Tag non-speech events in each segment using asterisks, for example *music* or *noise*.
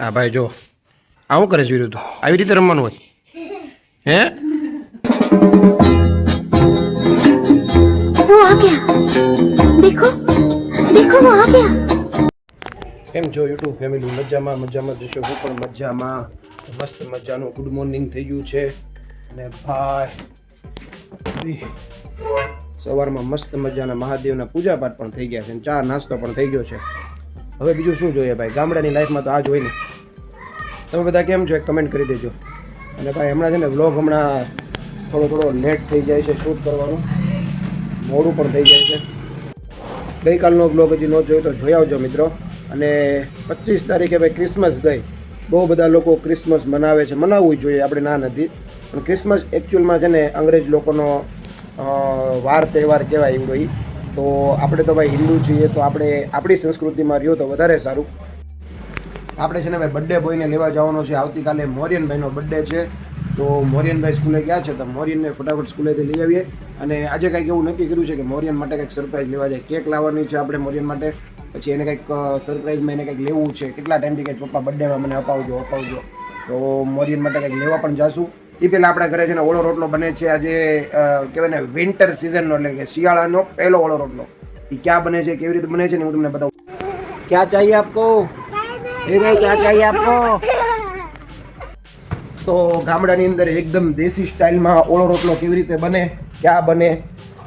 હા ભાઈ જો. આવું કરે છે વિરુદ્ધ આવી રીતે રમવાનું હોય? હે? કેમ છો યુટ્યુબ ફેમિલી? મજામાં મજામાં જશો હું પણ મજામાં. મસ્ત મજાનું ગુડ મોર્નિંગ થઈ ગયું છે. અને ભાઈ સવારમાં મસ્ત મજાના મહાદેવના પૂજાપાઠ પણ થઈ ગયા છે અને ચા નાસ્તો પણ થઈ ગયો છે. હવે બીજું શું જોઈએ ભાઈ? ગામડાની લાઈફમાં તો આ જ હોય ને. તમે બધા કેમ છો? કમેન્ટ કરી દેજો. અને ભાઈ, હમણાં છે ને વ્લોગ હમણાં થોડો થોડો લેટ થઈ જાય છે શૂટ કરવાનું. મોડું પણ થઈ જાય છે. ગઈકાલનો બ્લોગ હજી ન જોયો તો જોઈ આવજો મિત્રો. અને પચીસ તારીખે ભાઈ ક્રિસમસ ગઈ. બહુ બધા લોકો ક્રિસમસ મનાવે છે. મનાવવું જોઈએ આપણે ના નથી. પણ ક્રિસમસ એકચ્યુઅલમાં છે ને અંગ્રેજ લોકોનો વાર તહેવાર કહેવાય એવડો હોય તો આપણે તો ભાઈ હિન્દુ છીએ તો આપણે આપણી સંસ્કૃતિમાં રહ્યો તો વધારે સારું. આપણે છે ને ભાઈ બર્થડે બોયને લેવા જવાનો છે. આવતીકાલે મોરિયનભાઈનો બર્થડે છે. તો મોરિયનભાઈ સ્કૂલે ગયા છે, તો મોરિયનને ફટાફટ સ્કૂલેથી લઈ આવીએ. અને આજે કંઈક એવું નક્કી કર્યું છે કે મોરિયન માટે કંઈક સરપ્રાઈઝ લેવા જાય. કેક લાવવાની છે આપણે મોરિયન માટે. પછી એને કંઈક સરપ્રાઈઝમાં એને કંઈક લેવું છે. કેટલા ટાઈમથી કંઈક પપ્પા બર્થડેમાં મને અપાવજો અપાવજો. તો મોરિયન માટે કંઈક લેવા પણ જાશું. એ પહેલાં આપણા ઘરે છે ને ઓળો રોટલો બને છે. આજે કહેવાય ને વિન્ટર સિઝનનો એટલે કે શિયાળાનો પહેલો ઓળો રોટલો. એ ક્યાં બને છે, કેવી રીતે બને છે ને હું તમને બતાવું. ક્યાં ચાહીએ આપકો? તો ગામડાની અંદર એકદમ દેશી સ્ટાઇલમાં ઓળો રોટલો કેવી રીતે બને, ક્યાં બને,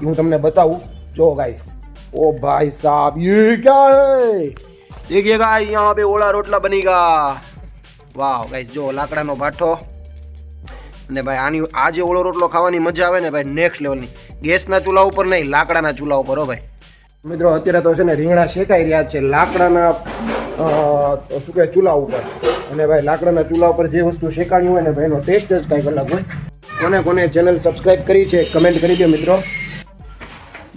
એ હું તમને બતાવું. જો ગાઈસ ઓ ભાઈ સાહેબ યે ક્યા હે? દેખिए गाइस यहां पे ઓળા રોટલા બની ગયા. વાહ ગાઈસ જો લાકડાનો ભાઠો. અને ભાઈ, આની, આ જે ઓળો રોટલો ખાવાની મજા આવે ને ભાઈ નેક્સ્ટ લેવલની ગેસના ચૂલા ઉપર નહીં, લાકડાના ચૂલા ઉપર હો ભાઈ. મિત્રો, અત્યારે તો છે ને રીંગણા શેકાઈ રહ્યા છે. લાકડાના શું કહે ચૂલા ઉપર. અને ભાઈ લાકડાના ચૂલા ઉપર જે વસ્તુ શેકાણી હોય ને ભાઈ એનો ટેસ્ટ જ કાંઈક અલગ હોય. કોને કોને ચેનલ સબસ્ક્રાઈબ કરી છે કમેન્ટ કરી દો મિત્રો.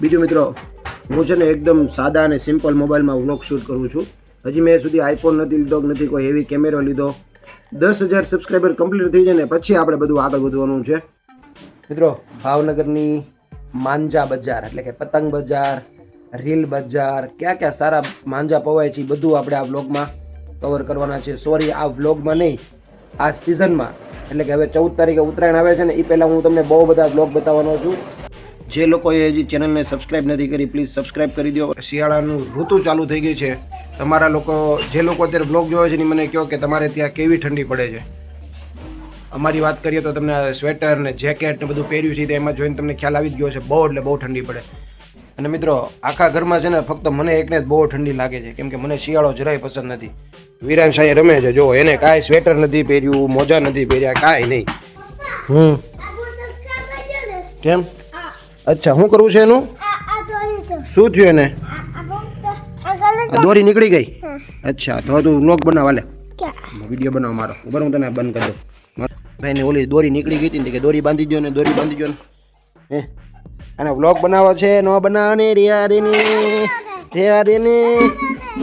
બીજું મિત્રો, હું છે ને એકદમ સાદા અને સિમ્પલ મોબાઈલમાં વ્લોગ શૂટ કરું છું. હજી મેં સુધી આઈફોન નથી લીધો, નથી કોઈ હેવી કેમેરો લીધો. દસ હજાર સબસ્ક્રાઈબર કમ્પ્લીટ થઈ જાય ને પછી આપણે બધું આગળ વધવાનું છે. મિત્રો, ભાવનગરની માંજા બજાર, એટલે કે પતંગ બજાર રીલ બજાર, ક્યાં ક્યાં સારા માંજા પવાય છે બધું આપણે આ વ્લોગમાં કવર કરવાના છે. સોરી આ વ્લોગમાં નહીં, આ સિઝનમાં એટલે કે હવે ચૌદ તારીખે ઉત્તરાયણ આવે છે ને એ પહેલાં હું તમને બહુ બધા વ્લોગ બતાવવાનો છું. જે લોકોએ હજી ચેનલને સબસ્ક્રાઇબ નથી કરી પ્લીઝ સબસ્ક્રાઇબ કરી દો. શિયાળાનું ઋતુ ચાલુ થઈ ગઈ છે. તમારા લોકો, જે લોકો અત્યારે બ્લોગ જોવે છે ને મને કહો કે તમારે ત્યાં કેવી ઠંડી પડે છે? અમારી વાત કરીએ તો તમને સ્વેટર ને જેકેટ ને બધું પહેર્યું છે એમાં જોઈને તમને ખ્યાલ આવી ગયો છે બહુ એટલે બહુ ઠંડી પડે. અને મિત્રો આખા ઘરમાં છે ને ફક્ત મને એકને જ બહુ ઠંડી લાગે છે. કેમ કે મને શિયાળો જરાય પસંદ નથી. વિરાન અહીંયા રમે છે. જો એને કાંઈ સ્વેટર નથી પહેર્યું મોજા નથી પહેર્યા કાંઈ નહીં. હમ. કેમ? અચ્છા શું કરવું છે એનું? શું થયું એને? આ દોરી નીકળી ગઈ? અચ્છા તો તું વ્લોગ બનાવ લે વીડિયો બનાવ મારો. બરાબર હું તને બંધ કરી દઉં. ભાઈ ને ઓલી દોરી નીકળી ગઈ હતી ને કે દોરી બાંધી દો ને દોરી બાંધી દો ને. હે? અને વ્લોગ બનાવો છે ન બનાવવાની રેવા દે ને રેવા દે ને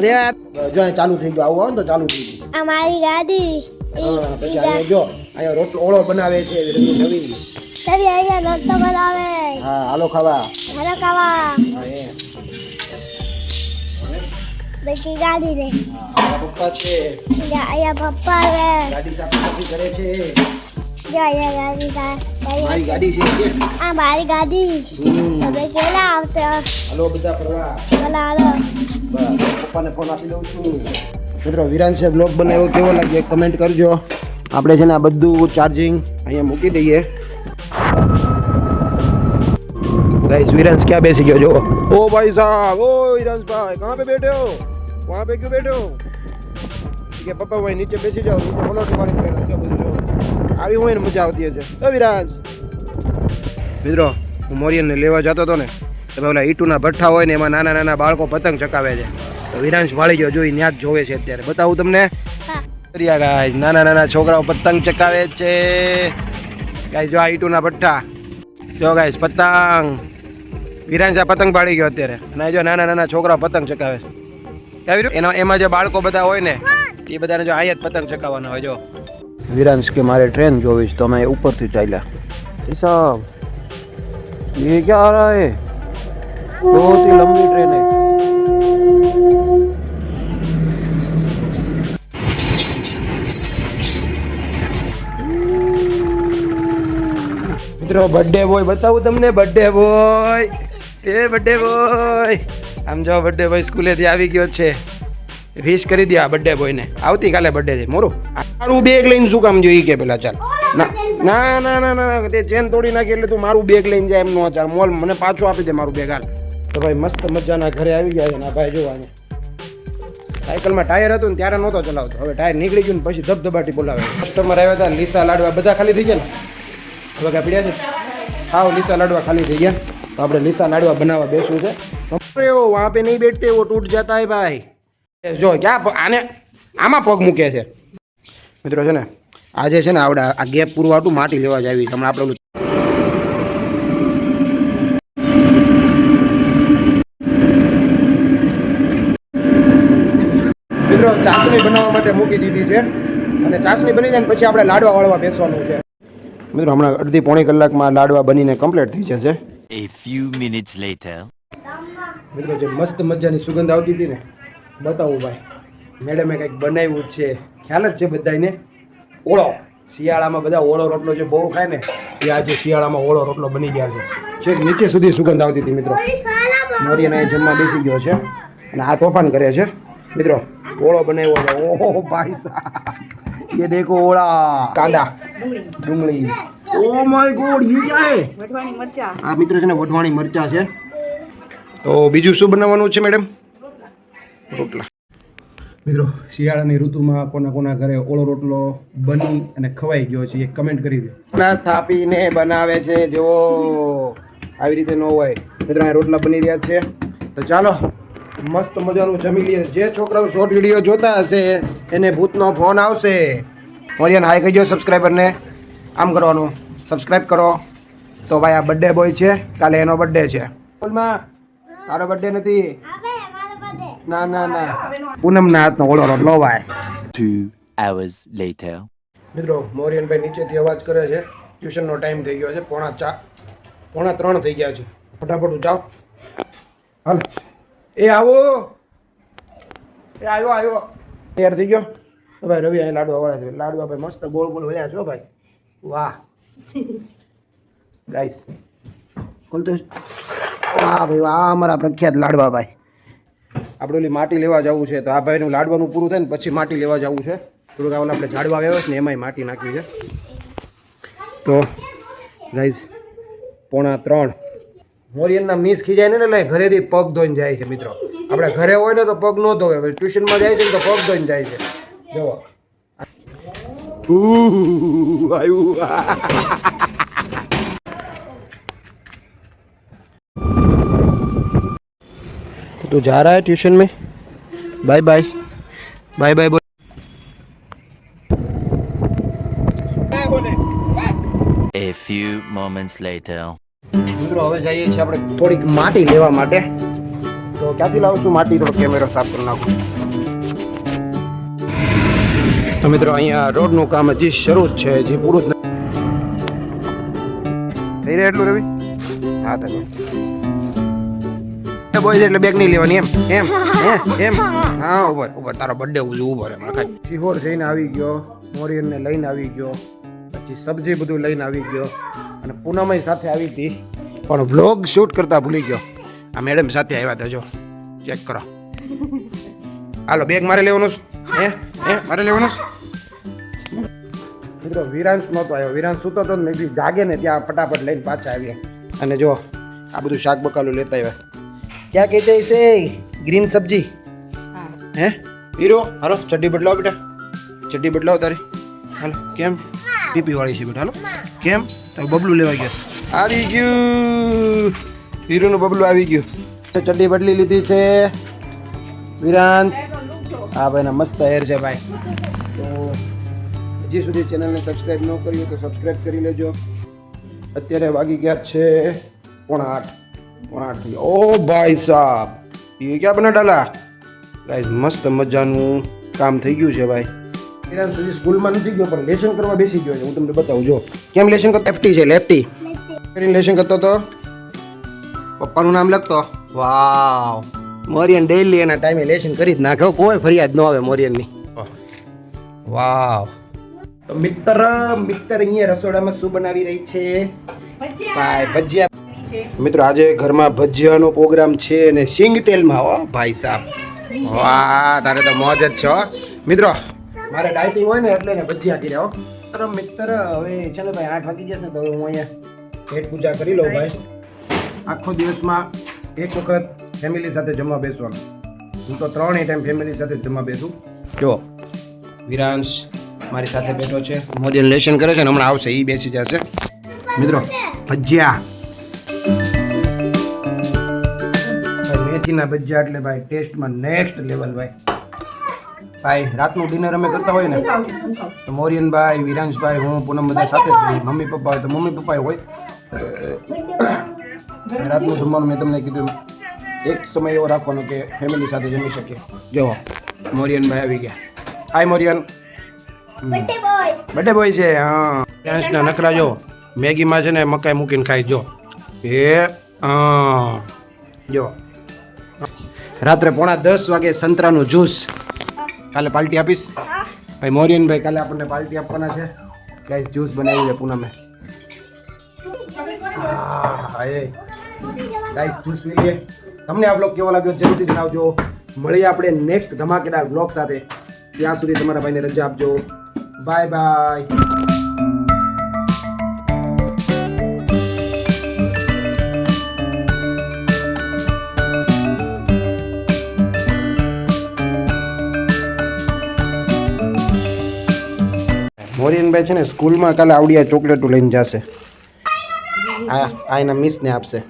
રેવા જો ચાલુ થઈ ગયું આવું આવે ને તો ચાલુ થઈ ગયું. અમારી ગાડી. પછી અહીંયા જો અહીંયા રોટલો ઓળો બનાવે છે નવી. તવી અહીંયા રોટલો બનાવે. હા હાલો ખાવા. હાલો ખાવા. બધી ગાડી રે. પપ્પા છે. અહીંયા પપ્પા રે. છે. યા યા ગાડી સાફ મારી ગાડી છે આ મારી ગાડી તમે કેલા આવશે હલો બધા ફરવા ચલા હાલો પપ્પાને ફોન આપી દઉં છું મિત્રો વિરાન સાહેબ બ્લોગ બનાવ્યો કેવો લાગ્યો કમેન્ટ કરજો આપણે છે ને આ બધું ચાર્જિંગ અહીંયા મૂકી દઈએ गाइस वीरेंस क्या बेच गया जो ओ भाई साहब ओ वीरेंस भाई कहाँ पे बैठे हो वहाँ पे क्यों बैठे हो ठीक है पापा वहीं नीचे बेच जाओ नीचे बोलो तुम्हारे क्या बोल रहे हो આવી હોય ને મજા આવતી હશે. તો વિરાજ. મિત્રો હું મોરિયનને લેવા જતો હતો ને તો ભાઈ ઓલા ઈટુના ભઠ્ઠા હોય ને એમાં નાના નાના બાળકો પતંગ ચકાવે છે. તો વિરાંશ વાળી ગયો જોઈ ત્યાં જ જોવે છે અત્યારે. બતાવું તમને. ગાય નાના નાના છોકરાઓ પતંગ ચકાવે છે. ગાય જો આ ઈટુના ભઠ્ઠા. જો ગાય પતંગ. વિરાંશ આ પતંગ પાડી ગયો અત્યારે. અને જો નાના નાના છોકરાઓ પતંગ ચકાવે છે? એના એમાં જે બાળકો બધા હોય ને એ બધાને જો અહીંયા જ પતંગ ચકાવવાના હોય જો. વિરાંશ કે મારે ટ્રેન જોવી છે તો અમે ઉપરથી ચાલ્યા. ઈસા ये क्या आ रहा है बहुत ही लंबी ट्रेन મિત્રો બર્થડે બોય બતાવું તમને બર્થડે બોય એ બર્થડે બોય આમ જો બર્થડે બોય સ્કૂલેથી આવી ગયો છે. વિશ કરી દે આ બર્થડે બોયને આવતીકાલે બર્થડે છે. મોરું. મારું બેગ લઈને શું કામ જોઈ કે પેલા ચાલ. ના ના ના ના ના તે ચેન તોડી નાખી એટલે તું મારું બેગ લઈને જાય એમ નો ચાલ. મોલ મને પાછું આપી દે મારું બેગ હાલ. તો ભાઈ મસ્ત મજાના ઘરે આવી ગયા છે ના ભાઈ જોવાની સાયકલમાં ટાયર હતું ને ત્યારે નહોતો ચલાવતો. હવે ટાયર નીકળી ગયું ને પછી ધબધબાટી બોલાવે. કસ્ટમર આવ્યા હતા લીસા લાડવા બધા ખાલી થઈ ગયા ને. હવે કાંઈ પડ્યા છે? હાવ લીસા લાડવા ખાલી થઈ ગયા. તો આપણે લીસા લાડવા બનાવવા બેસવું છે. એવો વાપે પે નહીં બેઠતે એવો તૂટ જતા હે ભાઈ. જો ક્યાં આને આમાં પગ મૂકે છે. મિત્રો છે ને આજે છે ને આપણે આ ગેપ પૂરવાટું માટી લેવા જ આવી. હમણાં આપણે મિત્રો ચાસણી બનાવવા માટે મૂકી દીધી છે. અને ચાસણી બની જાય ને પછી આપણે લાડવા વાળવા બેસવાનું છે. મિત્રો હમણાં અડધી પોણી કલાકમાં લાડવા બનીને કમ્પ્લીટ થઈ જશે. A few minutes later. મિત્રો જે મસ્ત મજાની સુગંધ આવતી હતી ને બતાવું ભાઈ. મેડમે કંઈક બનાવ્યું છે. ખ્યાલ જ છે બધાને ઓળો. શિયાળામાં બધા ઓળો રોટલો જે બહુ ખાય ને એ આજે શિયાળામાં ઓળો રોટલો બની ગયા છે. છેક નીચે સુધી સુગંધ આવતી હતી મિત્રો. મોરિયાને એ જમવા બેસી ગયો છે અને આ તોફાન કરે છે. મિત્રો ઓળો બનાવ્યો છે. ઓહો ભાઈ સાહેબ. એ દેખો ઓળા. કાંદા. ડુંગળી. ઓ માય ગોડ ઈ ક્યા વઢવાણી મરચા. આ મિત્રો છે ને વઢવાણી મરચા છે. તો બીજું શું બનાવવાનું છે મેડમ? રોટલા. મિત્રો શિયાળાની ઋતુમાં કોના કોના ઘરે ઓળો રોટલો બની અને ખવાઈ ગયો છે એ કમેન્ટ કરી દો. ના થાપીને બનાવે છે જેવો આવી રીતે ન હોય. મિત્રો આ રોટલા બની રહ્યા છે. તો ચાલો મસ્ત મજાનું જમી લઈએ. જે છોકરાઓ શોર્ટ વીડિયો જોતા હશે એને ભૂતનો ફોન આવશે. ઓરિયન હાઈ કહીજો સબસ્ક્રાઈબરને આમ કરવાનું. સબસ્ક્રાઈબ કરો. તો ભાઈ આ બર્થડે બોય છે. કાલે એનો બર્થડે છે. સ્કૂલમાં તારો બર્થડે નથી. ના ના ના. પૂનમના હાથનો ઓળો રોટલો ભાઈ Two hours later. મિત્રો મોરિયનભાઈ નીચેથી અવાજ કરે છે. ટ્યુશનનો ટાઈમ થઈ ગયો છે. પોણા ચાર પોણા ત્રણ થઈ ગયા છે. ફટાફટ જાઓ હાલ. એ આવો. એ આવ્યો આવ્યો. તૈયાર થઈ ગયો? તો ભાઈ રવિ અહીં લાડવા વાળા છે. લાડવા ભાઈ મસ્ત ગોળ ગોળ વળ્યા છો ભાઈ. વાહ. ગાઈસ ખોલતો વાહ ભાઈ વાહ અમારા પ્રખ્યાત લાડવા ભાઈ. આપણે ઓલી માટી લેવા જવું છે, તો આ ભાઈનું લાડવાનું પૂરું થાય ને પછી માટી લેવા જવું છે. થોડુંક આવું આપણે ઝાડવા આવ્યા છે ને એમાંય માટી નાખ્યું છે. તો ગાઈઝ પોણા ત્રણ. મોરિયનના મિસ ખીજાય ને એટલે ઘરેથી પગ ધોઈને જાય છે, મિત્રો. આપણે ઘરે હોય ને તો પગ ન ધોવે હવે ટ્યુશનમાં જાય છે ને તો પગ ધોઈને જાય છે. જુઓ. આવ્યું तो तू जा रहा है ट्यूशन में bye bye bye bye A few moments later. મિત્રો હવે જઈએ છીએ આપણે થોડીક માટી લેવા માટે તો ક્યાંથી લાવશું માટી થોડો કેમેરો સાફ કરી નાખું તો મિત્રો અહીંયા રોડનું કામ હજી શરૂ જ છે હજી પૂરું જ નથી થઈ રહ્યા એટલું રવિ હા તમે એ બોય એટલે બેગ નહીં લેવાની એમ. એમ *laughs* હે એમ. હા ઉપર ઉપર તારો બર્થડે ઉજવું ઉભર એમ ખાઈ સિહોર જઈને આવી ગયો મોરિયનને લઈને આવી ગયો પછી સબ્જી બધું લઈને આવી ગયો અને પૂનમય સાથે આવી હતી. પણ વ્લોગ શૂટ કરતા ભૂલી ગયો. આ મેડમ સાથે આવ્યા હતા જો. ચેક કરો. હાલો બેગ મારે લેવાનું છે? હે? હે? મારે લેવાનું છે? મિત્રો વિરાંશ નહોતો આવ્યો. વિરાંશ સૂતો હતો ને મેં જાગે ને ત્યાં ફટાફટ લઈને પાછા આવ્યા અને જો આ બધું શાક બકાલું લેતા આવ્યા. ક્યાં કહેતે છે ગ્રીન સબ્જી હે હીરો હાલો ચડ્ડી બદલાવો બેટા ચડ્ડી બદલાવો તારી હાલો કેમ પીપી વાળી છે બેટા હાલો કેમ તો બબલું લેવા ગયા આવી ગયું હીરોનું બબલું આવી ગયું ચડ્ડી બદલી લીધી છે વિરાંશ હા ભાઈના મસ્ત હેર છે ભાઈ તો હજી સુધી ચેનલને સબસ્ક્રાઈબ ન કર્યું તો સબસ્ક્રાઈબ કરી લેજો. અત્યારે વાગી ગયા છે પોણા આઠ. ગયા. ઓ ભાઈ સાહેબ એ ક્યાં બના ડાલા ગાઈઝ મસ્ત મજાનું કામ થઈ ગયું છે ભાઈ. કિરણ સુધી સ્કૂલમાં નથી ગયો પણ લેસન કરવા બેસી ગયો છે. હું તમને બતાવું જો. કેમ લેસન કરતો? એફટી છે લેફ્ટી કરીને લેસન કરતો તો? પપ્પાનું નામ લખતો? વાવ. મોરિયન ડેલી એના ટાઈમે લેસન કરી જ નાખ્યો કોઈ ફરિયાદ ન આવે મોરિયનની. વાવ. તો મિત્ર મિત્ર અહીંયા રસોડામાં શું બનાવી રહી છે? ભાઈ ભજીયા. મિત્રો આજે ઘરમાં ભજીયાનો પ્રોગ્રામ છે અને સિંગ તેલમાં હો ભાઈ સાહેબ વાહ તારે તો મોજ જ છે હો. મિત્રો મારે ડાયટિંગ હોય ને એટલે ને ભજીયા કર્યા હો. મિત્ર મિત્ર હવે ચાલો ભાઈ આઠ વાગી જશે તો હું અહીંયા પેટ પૂજા કરી લઉં ભાઈ. આખો દિવસમાં એક વખત ફેમિલી સાથે જમવા બેસવાનું. હું તો ત્રણેય ટાઈમ ફેમિલી સાથે જમવા બેસું. જો વિરાંશ મારી સાથે બેઠો છે મોદી લેશન કરે છે ને હમણાં આવશે એ બેસી જશે. મિત્રો ભજીયા. મેથીના ભજીયા એટલે ભાઈ ટેસ્ટમાં નેક્સ્ટ લેવલ ભાઈ. ભાઈ રાતનું ડિનર અમે કરતા હોય ને? તો મોરિયનભાઈ વિરાંશભાઈ હું પૂનમ બધા સાથે જ હોઈએ. મમ્મી પપ્પા હોય તો મમ્મી પપ્પા હોય. રાતનું જમવાનું મેં તમને કીધું એક સમય એવો રાખવાનો કે ફેમિલી સાથે જમી શકીએ. જો મોરિયનભાઈ આવી ગયા. હાય મોરિયન. બર્થડે બોય છે હા. ફ્રાન્સના નખરા જો મેગીમાં છે ને મકાઈ મૂકીને ખાઈ જો એ હા. જો રાત્રે પોણા દસ વાગે સંતરાનું જ્યુસ. કાલે પાર્ટી આપીશ. ભાઈ મોરિયનભાઈ કાલે આપણને પાર્ટી આપવાના છે. ગાઈસ જ્યુસ બનાવી છે પૂનમે. ગાઈસ જ્યુસ પી લઈએ તમને આ બ્લોગ કેવો લાગ્યો જરૂરથી જણાવજો. મળીએ આપણે નેક્સ્ટ ધમાકેદાર બ્લોગ સાથે. ત્યાં સુધી તમારા ભાઈને રજા આપજો. Bye bye. મોરિયનભાઈ છે ને સ્કૂલમાં કાલે આવડિયા ચોકલેટો લઈને જશે. આ આ એના મિસને આપશે.